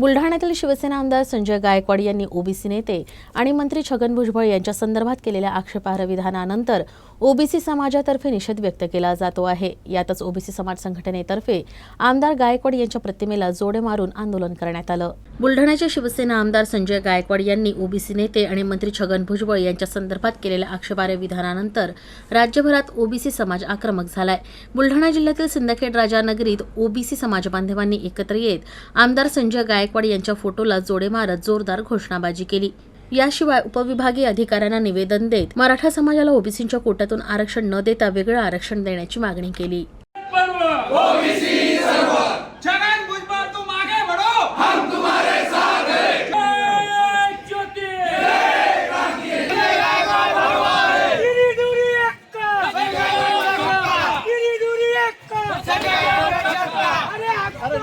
बुलढाण्यातील शिवसेना आमदार संजय गायकवाड यांनी ओबीसी नेते आणि मंत्री छगन भुजबळ यांच्या संदर्भात केलेल्या आक्षेपार्ह विधानानंतर ओबीसी समाजातर्फे निषेध व्यक्त केला जातो आहे. यातच ओबीसी समाज संघटनेतर्फे आमदार गायकवाड यांच्या प्रतिमेला जोडे मारून आंदोलन करण्यात आलं. बुलढाण्याचे शिवसेना आमदार संजय गायकवाड यांनी ओबीसी नेते आणि मंत्री छगन भुजबळ यांच्या संदर्भात केलेल्या आक्षेपार्ह विधानानंतर राज्यभरात ओबीसी समाज आक्रमक झालाय. बुलढाणा जिल्ह्यातील सिंदखेड राजानगरीत ओबीसी समाज बांधवांनी एकत्र येत आमदार संजय गायकवाड यांच्या फोटोला जोडे मारत जोरदार घोषणाबाजी केली. याशिवाय उपविभागीय अधिकाऱ्यांना निवेदन देत मराठा समाजाला ओबीसींच्या कोट्यातून आरक्षण न देता वेगळं आरक्षण देण्याची मागणी केली. அரே